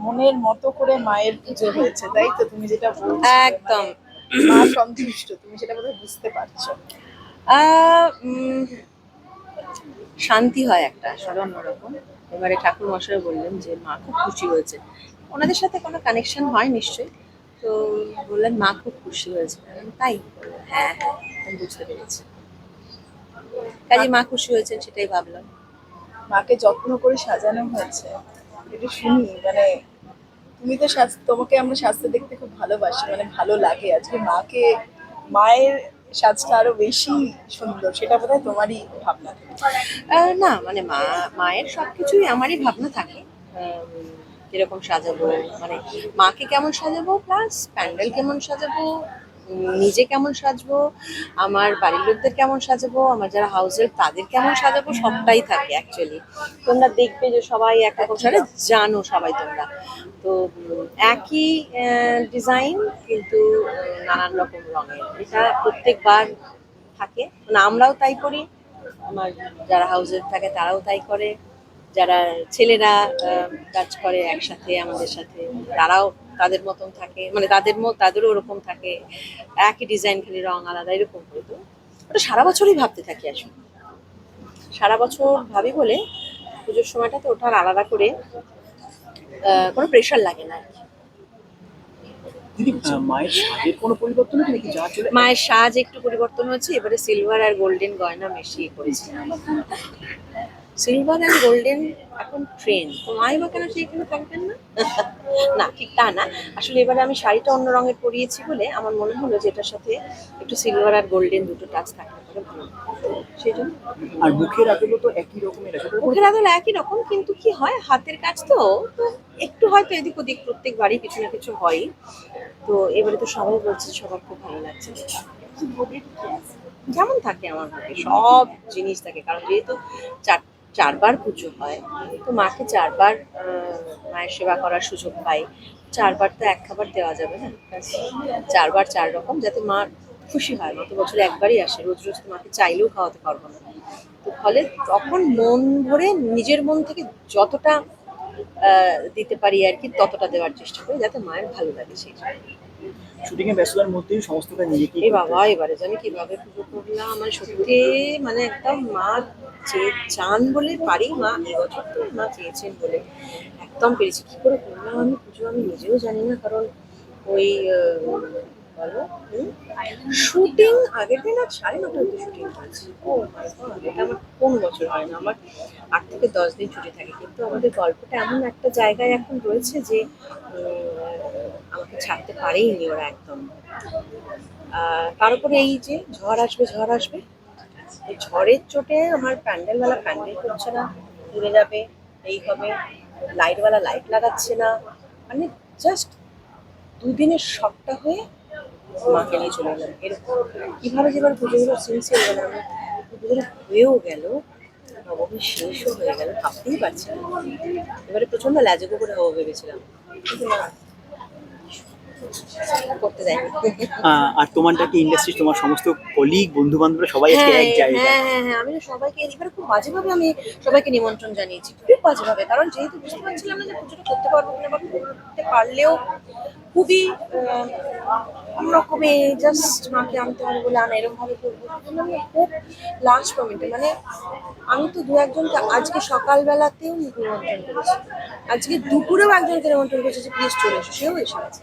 মনের মতো করে মায়ের পুজো হয়েছে তাই তো? তুমি যেটা বলছো একদম। মানে মা সন্তুষ্ট তুমি সেটা বোধহয় বুঝতে পারছ। শান্তি হয় একটা আসলে অন্যরকম। এবারে ঠাকুর মশাই বললেন যে মা খুব খুশি হয়েছে। ওনাদের সাথে কোনো কানেকশন হয় নিশ্চয়ই। তো বললেন মা খুব খুশি হয়েছে। তাই? হ্যাঁ হ্যাঁ আমি বুঝতে পেরেছি। কাজে মা খুশি হয়েছেন সেটাই ভাবলাম। মাকে যত্ন করে সাজানো হয়েছে এটা শুনি মানে তুমি তো স্বাস্থ্য, তোমাকে আমরা স্বাস্থ্য দেখতে খুব ভালোবাসি মানে ভালো লাগে। আজকে মাকে, মায়ের সাজটা আরও বেশি সুন্দর, সেটা বোধহয় তোমারই ভাবনা না মানে মা, মায়ের সবকিছুই আমারই ভাবনা থাকে। কীরকম সাজাবো মানে মাকে কেমন সাজাবো প্লাস প্যান্ডেল কেমন সাজাবো নিজে কেমন সাজবো আমার বাড়ির লোকদের কেমন সাজাবো আমার যারা হাউসের তাদের কেমন সাজাবো সবটাই থাকে অ্যাকচুয়ালি তোমরা দেখবে যে সবাই একরকম সাজে জানো সবাই তোমরা। তো একই ডিজাইন কিন্তু নানান রকম রঙের। এটা প্রত্যেকবার থাকে। মানে আমরাও তাই করি আমার যারা হাউসে থাকে তারাও তাই করে। যারা ছেলেরা কাজ করে একসাথে আমাদের সাথে তারাও তাদের মতন থাকে মানে তাদের মত তাদেরও ওরকম থাকে। একই ডিজাইন খালি রং আলাদা এরকম করে তো। ওটা সারা বছরই ভাবতে থাকি আসলে। সারা বছর ভাবি বলে পুজোর সময়টাতে ওটা আলাদা করে কোনো প্রেশার লাগে না আর কি। মায়ের সাজ একটু পরিবর্তন হয়েছে এবারে সিলভার আর গোল্ডেন গয়না মিশিয়ে করেছে। সিলভার আর গোল্ডেন এখন ট্রেন তো মাই বা কেন সেইখানে থাকবেন না? না ঠিক তা না। আসলে এবারে আমি শাড়িটা অন্য রঙের পরিয়েছি বলে আমার মনে হলো যে এটার সাথে একটু সিলভার আর গোল্ডেন দুটো টাচ পরে ভালো সেই জন্য। আর মুখের তো একই রকমের মুখের আদল একই রকম কিন্তু কি হয় হাতের কাজ তো একটু হয়তো এদিক ওদিক প্রত্যেক বাড়ি কিছু না কিছু হয় তো এবারে তো সবাই বলছে সবার খুব ভালো লাগছে। যেমন থাকে আমার সব জিনিস থাকে। কারণ যেহেতু চার চারবার পুজো হয়, তো মাকে চারবার মায়ের সেবা করার সুযোগ পাই। চারবার তো এক খাবার দেওয়া যাবে না? চারবার চার রকম, যাতে মা খুশি হয়। মা তো বছরে একবারই আসে, রোজ রোজ মাকে চাইলেও খাওয়াতে পারব না। তো ফলে তখন মন ভরে নিজের মন থেকে যতটা দিতে পারি আর কি, ততটা দেওয়ার চেষ্টা করি, যাতে মায়ের ভালো লাগে সেই। শুটিং এর ব্যস্ততার মধ্যেই সমস্তটা নিজেকে এ বাবা এবারে যে আমি কীভাবে পুজো করলাম মানে সত্যি মানে একদম মা চেয়ে চান বলে পারি মা এবছর তো মা চেয়েছেন বলে একদম পেরেছি। কি করে করলাম আমি পুজো আমি নিজেও জানি না কারণ ওই বলো শুটিং আগের দিন আজ সাড়ে নটা অব্দি শুটিং করেছি। ও এটা আমার কোন বছর হয় না আমার আট থেকে দশ দিন ছুটি থাকে। কিন্তু আমাদের গল্পটা এমন একটা জায়গায় এখন রয়েছে যে আমাকে ছাড়তে পারেইনি ওরা একদম। তার উপরে এই যে ঝড় আসবে ঝড় আসবে ঝড়ের চোটে আমার প্যান্ডেলওয়ালা প্যান্ডেল করছে না ঘুরে যাবে, এই হবে, লাইটওয়ালা লাইট লাগাচ্ছে না মানে জাস্ট দুদিনের শখটা হয়ে মাকে নিয়ে চলে গেলাম এরকম কীভাবে যে এবার পুজোগুলো সিনসিয়ার আমি পুজোগুলো হয়েও গেল, নবমী শেষও হয়ে গেল, ভাবতেই পারছি না। এবারে প্রচণ্ড ল্যাজগো করে হব ভেবেছিলাম। কিন্তু না করতে আহ, আর তোমারটা কি ইন্ডাস্ট্রি তোমার সমস্ত কলিগ বন্ধু বান্ধবরা সবাই আজকে হ্যাঁ এক জায়গায়? হ্যাঁ হ্যাঁ হ্যাঁ আমি সবাইকে এবারে খুব বাজেভাবে আমি সবাইকে নিমন্ত্রণ জানিয়েছি খুব বাজেভাবে কারণ যেহেতু বুঝতে পারছিলাম না যে পুজোটা করতে পারব কিনা বা করতে পারলেও খুবই অন্যরকমে জাস্ট মাকে আনতে হবে বলে আনা এরকম ভাবে করব। আমি খুব লাস্ট মোমেন্টে মানে আমি তো দু একজনকে আজকে সকালবেলাতেও নিমন্ত্রণ করেছি। আজকে দুপুরেও একজনকে নিমন্ত্রণ করেছি যে প্লিজ চলে এসো। সেও এসে গেছে।